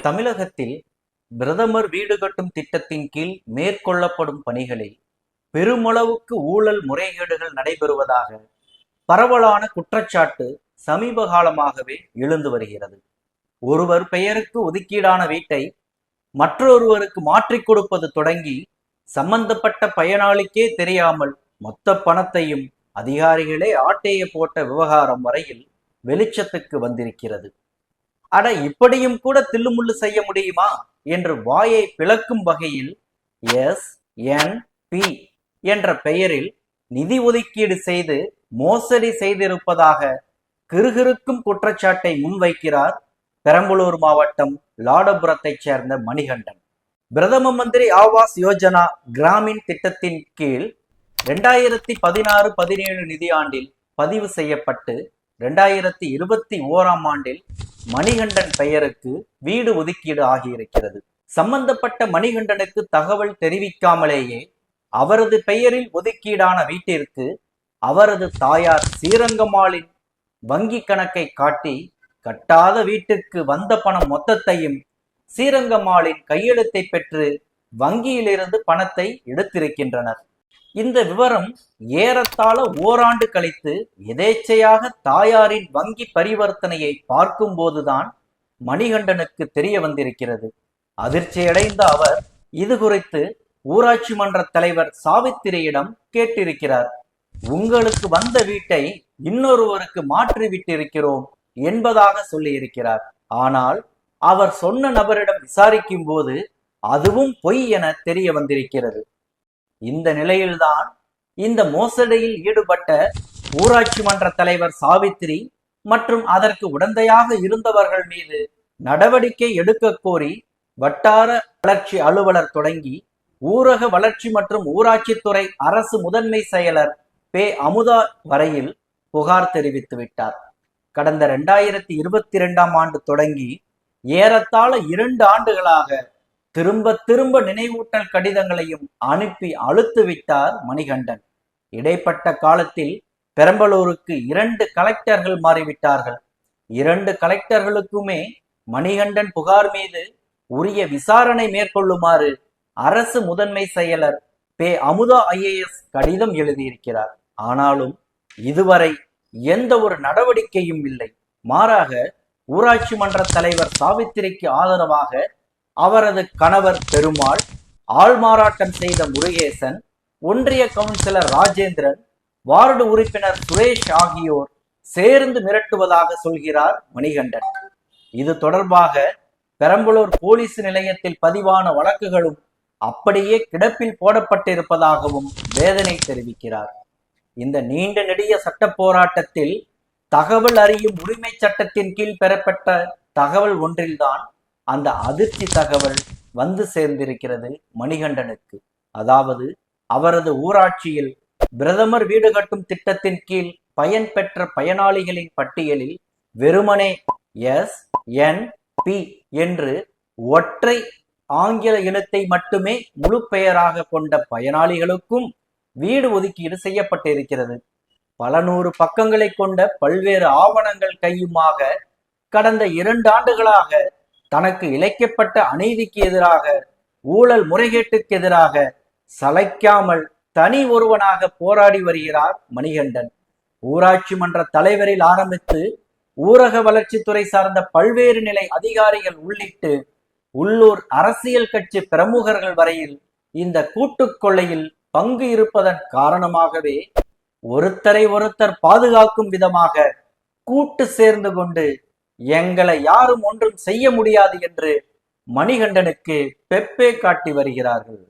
தமிழகத்தில் பிரதமர் வீடு கட்டும் திட்டத்தின் கீழ் மேற்கொள்ளப்படும் பணிகளில் பெருமளவுக்கு ஊழல் முறைகேடுகள் நடைபெறுவதாக பரவலான குற்றச்சாட்டு சமீப காலமாகவே எழுந்து வருகிறது. ஒருவர் பெயருக்கு ஒதுக்கீடான வீட்டை மற்றொருவருக்கு மாற்றிக் கொடுப்பது தொடங்கி சம்பந்தப்பட்ட பயனாளிக்கே தெரியாமல் மொத்த பணத்தையும் அதிகாரிகளே ஆட்டையை போட்ட விவகாரம் வரையில் வெளிச்சத்துக்கு வந்திருக்கிறது. அட இப்படியும் கூட தில்லுமுள்ளு செய்ய முடியுமா? என்று வாயை பிளக்கும் வகையில் எஸ் என் பி என்ற பெயரில் நிதி ஒதுக்கீடு செய்து மோசடி செய்திருப்பதாக கிறுகிறுக்கும் குற்றச்சாட்டை முன்வைக்கிறார் பெரம்பலூர் மாவட்டம் லாடபுரத்தைச் சேர்ந்த மணிகண்டன். பிரதம மந்திரி ஆவாஸ் யோஜனா கிராமின் திட்டத்தின் கீழ் ரெண்டாயிரத்தி பதினாறு பதினேழு நிதியாண்டில் பதிவு செய்யப்பட்டு ரெண்டாயிரத்தி இருபத்தி ஓராம் ஆண்டில் மணிகண்டன் பெயருக்கு வீடு ஒதுக்கீடு ஆகியிருக்கிறது. சம்பந்தப்பட்ட மணிகண்டனுக்கு தகவல் தெரிவிக்காமலேயே அவரது பெயரில் ஒதுக்கீடான வீட்டிற்கு அவரது தாயார் ஸ்ரீரங்கம்மாளின் வங்கி கணக்கை காட்டி கட்டாத வீட்டிற்கு வந்த பணம் மொத்தத்தையும் ஸ்ரீரங்கம்மாளின் கையெழுத்தை பெற்று வங்கியிலிருந்து பணத்தை எடுத்திருக்கின்றனர். இந்த விவரம் ஏறத்தாழ ஓராண்டு கழித்து எதேச்சையாக தாயாரின் வங்கி பரிவர்த்தனையை பார்க்கும்போதுதான் மணிகண்டனுக்கு தெரிய வந்திருக்கிறது. அதிர்ச்சியடைந்த அவர் இது குறித்து ஊராட்சி மன்ற தலைவர் சாவித்திரியிடம் கேட்டிருக்கிறார். உங்களுக்கு வந்த வீட்டை இன்னொருவருக்கு மாற்றி விட்டிருக்கிறோம் என்பதாக சொல்லியிருக்கிறார். ஆனால் அவர் சொன்ன நபரிடம் விசாரிக்கும் போது அதுவும் பொய் என தெரிய வந்திருக்கிறது. இந்த நிலையில்தான் இந்த மோசடியில் ஈடுபட்ட ஊராட்சி மன்ற தலைவர் சாவித்திரி மற்றும் அதற்கு உடந்தையாக இருந்தவர்கள் மீது நடவடிக்கை எடுக்க கோரி வட்டார வளர்ச்சி அலுவலர் தொடங்கி ஊரக வளர்ச்சி மற்றும் ஊராட்சித்துறை அரசு முதன்மை செயலர் பே. அமுதா வரையில் புகார் தெரிவித்து விட்டார். கடந்த இரண்டாயிரத்தி இருபத்தி இரண்டாம் ஆண்டு தொடங்கி ஏறத்தாழ இரண்டு ஆண்டுகளாக திரும்ப திரும்ப நினைவூட்டல் கடிதங்களையும் அனுப்பி அழுத்துவிட்டார் மணிகண்டன். இடைப்பட்ட காலத்தில் பெரம்பலூருக்கு இரண்டு கலெக்டர்கள் மாறிவிட்டார்கள். இரண்டு கலெக்டர்களுக்குமே மணிகண்டன் புகார் மீது உரிய விசாரணை மேற்கொள்ளுமாறு அரசு முதன்மை செயலர் பே அமுதா ஐஏஎஸ் கடிதம் எழுதியிருக்கிறார். ஆனாலும் இதுவரை எந்த ஒரு நடவடிக்கையும் இல்லை. மாறாக ஊராட்சி மன்ற தலைவர் சாவித்திரிக்கு ஆதரவாக அவரது கணவர் பெருமாள் ஆள்மாறாட்டம் செய்த முருகேசன் ஒன்றிய கவுன்சிலர் ராஜேந்திரன் வார்டு உறுப்பினர் சுரேஷ் ஆகியோர் சேர்ந்து மிரட்டுவதாக சொல்கிறார் மணிகண்டன். இது தொடர்பாக பெரம்பலூர் போலீஸ் நிலையத்தில் பதிவான வழக்குகளும் அப்படியே கிடப்பில் போடப்பட்டிருப்பதாகவும் வேதனை தெரிவிக்கிறார். இந்த நீண்ட நெடிய சட்ட போராட்டத்தில் தகவல் அறியும் உரிமை சட்டத்தின் கீழ் பெறப்பட்ட தகவல் ஒன்றில்தான் அந்த அதிர்ச்சி தகவல் வந்து சேர்ந்திருக்கிறது மணிகண்டனுக்கு. அதாவது அவரது ஊராட்சியில் பிரதமர் வீடு கட்டும் திட்டத்தின் கீழ் பயன் பெற்ற பயனாளிகளின் பட்டியலில் வெறுமனே எஸ் என் பி என்று ஒற்றை ஆங்கில எழுத்தை மட்டுமே முழு பெயராக கொண்ட பயனாளிகளுக்கும் வீடு ஒதுக்கீடு செய்யப்பட்டிருக்கிறது. பல நூறு பக்கங்களை கொண்ட பல்வேறு ஆவணங்கள் கையுமாக கடந்த இரண்டு ஆண்டுகளாக தனக்கு இழைக்கப்பட்ட அநீதிக்கு எதிராக ஊழல் முறைகேட்டுக்கு எதிராக சளைக்காமல் தனி ஒருவனாக போராடி வருகிறார் மணிகண்டன். ஊராட்சி மன்ற தலைவரில் ஆரம்பித்து ஊரக வளர்ச்சித்துறை சார்ந்த பல்வேறு நிலை அதிகாரிகள் உள்ளிட்டு உள்ளூர் அரசியல் கட்சி பிரமுகர்கள் வரையில் இந்த கூட்டுக்கொள்ளையில் பங்கு இருப்பதன் காரணமாகவே ஒருத்தரை ஒருத்தர் பாதுகாக்கும் விதமாக கூட்டு சேர்ந்து கொண்டு எங்களை யாரும் ஒன்றும் செய்ய முடியாது என்று மணிகண்டனுக்கு பெப்பே காட்டி வருகிறார்கள்.